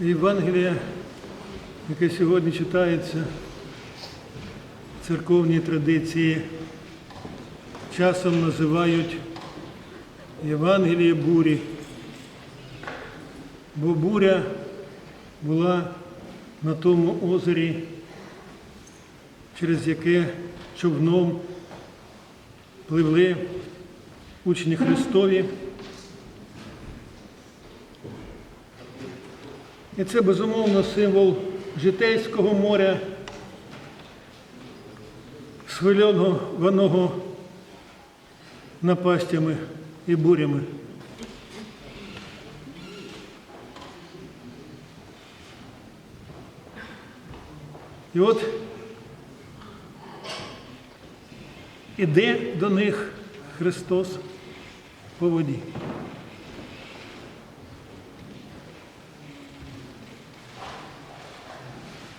Євангелія, яке сьогодні читається в церковній традиції, часом називають Євангеліє бурі, бо буря була на тому озері, через яке човном пливли учні Христові. І це безумовно символ житейського моря, схвильованого напастями і бурями. І от іде до них Христос по воді.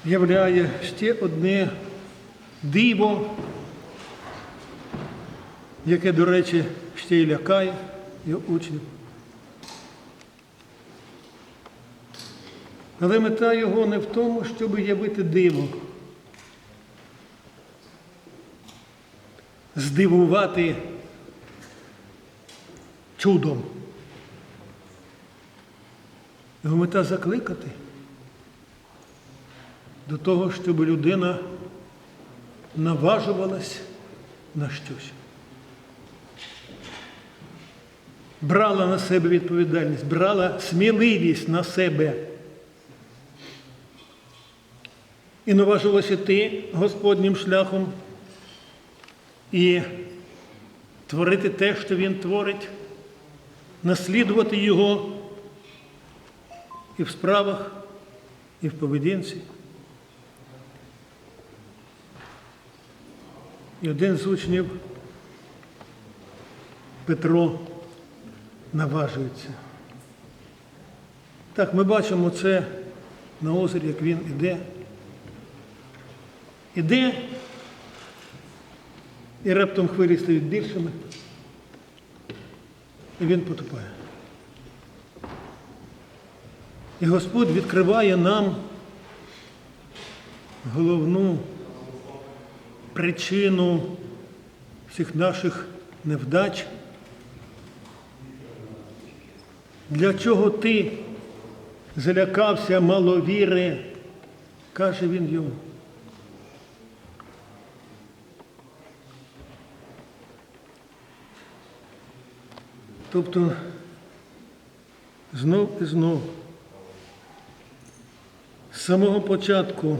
Являє ще одне диво, яке, до речі, ще й лякає його учнів. Але мета його не в тому, щоб явити диво, здивувати чудом. Його мета закликати до того, щоб людина наважувалась на щось. Брала на себе відповідальність, брала сміливість на себе. І наважилася йти Господнім шляхом і творити те, що Він творить, наслідувати Його і в справах, і в поведінці. І один з учнів Петро наважується. Так, ми бачимо це на озері, як він іде. Іде, і раптом хвилі стають більшими, і він потопає. І Господь відкриває нам головну причину всіх наших невдач. Для чого ти залякався маловіри, каже він йому. Тобто знов і знов з самого початку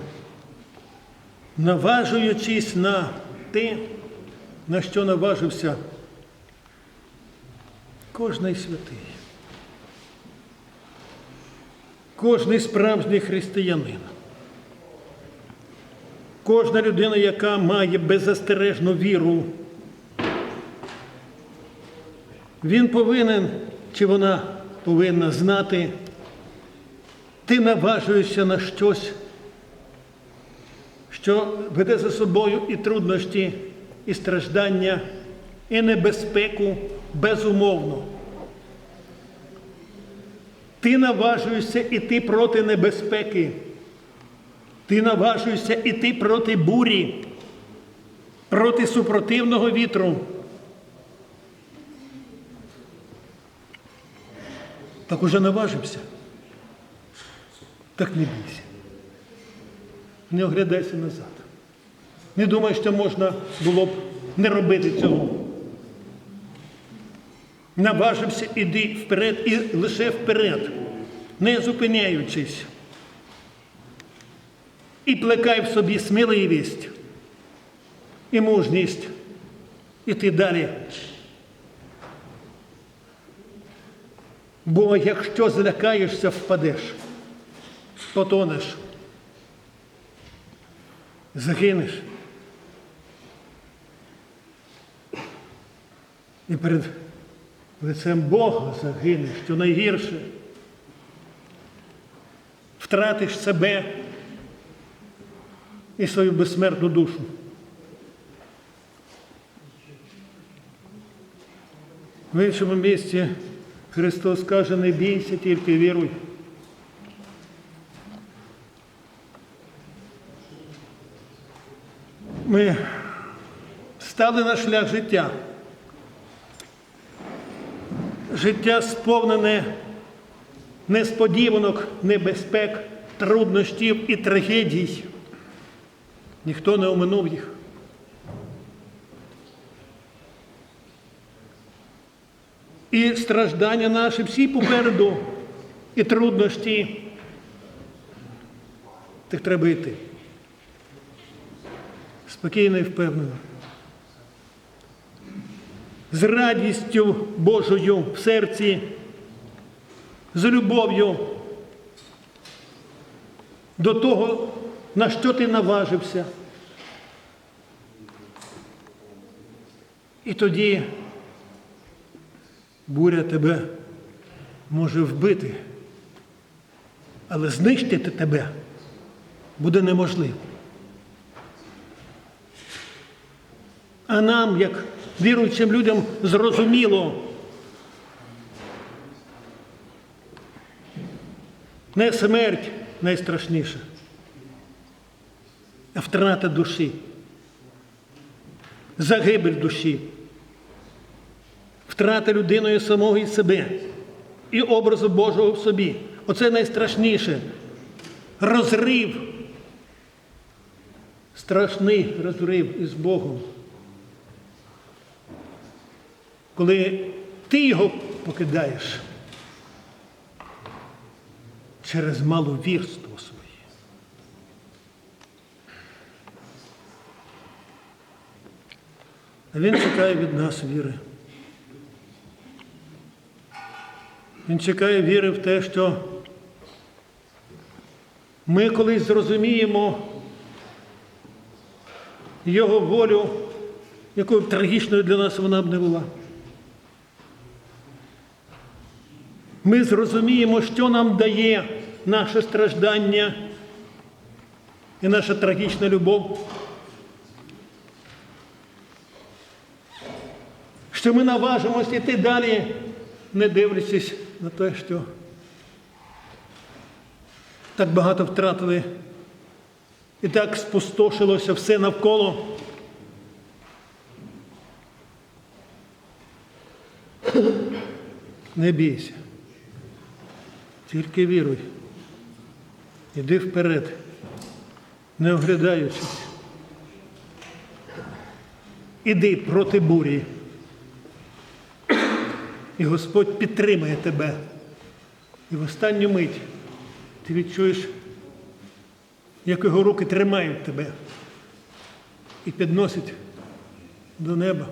наважуючись на те, на що наважився кожний святий, кожний справжній християнин, кожна людина, яка має беззастережну віру, він повинен чи вона повинна знати, ти наважуєшся на щось що веде за собою і труднощі, і страждання, і небезпеку безумовно. Ти наважуєшся іти проти небезпеки. Ти наважуєшся іти проти бурі, проти супротивного вітру. Так уже наважився. Так не бійся не оглядайся назад. Не думай, що можна було б не робити цього. Наважився, іди вперед і лише вперед, не зупиняючись. І плекай в собі сміливість і мужність іти далі. Бо якщо злякаєшся, впадеш, потонеш загинеш. І перед лицем Бога загинеш, що найгірше. Втратиш себе і свою безсмертну душу. В іншому місці Христос каже, не бійся, тільки віруй. ми стали на шлях життя. Життя сповнене несподіванок, небезпек, труднощів і трагедій. Ніхто не оминув їх. І страждання наші всі попереду, і труднощі. Так треба йти. Спокійно і впевнено. З радістю Божою в серці, з любов'ю до того, на що ти наважився. І тоді буря тебе може вбити, але знищити тебе буде неможливо. А нам, як віруючим людям, зрозуміло, не смерть найстрашніша, а втрата душі, загибель душі, втрата людиною самого і себе і образу Божого в собі. Оце найстрашніше. Розрив, страшний розрив із Богом. Коли ти його покидаєш через маловірство своє. А він чекає від нас віри. Він чекає віри в те, що ми колись зрозуміємо його волю, якою б трагічною для нас вона б не була. Ми зрозуміємо, що нам дає наше страждання і наша трагічна любов. Що ми наважимося йти далі, не дивлячись на те, що так багато втратили і так спустошилося все навколо. Не бійся. Тільки віруй. Іди вперед, не оглядаючись. Іди проти бурі. І Господь підтримає тебе. І в останню мить ти відчуєш, як його руки тримають тебе і підносять до неба.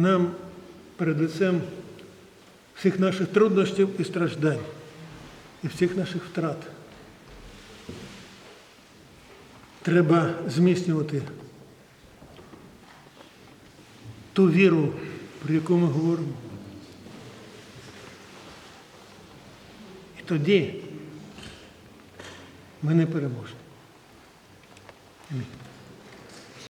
Нам перед лицем всіх наших труднощів і страждань, і всіх наших втрат. Треба зміцнювати ту віру, про яку ми говоримо. І тоді ми не переможемо. Амінь.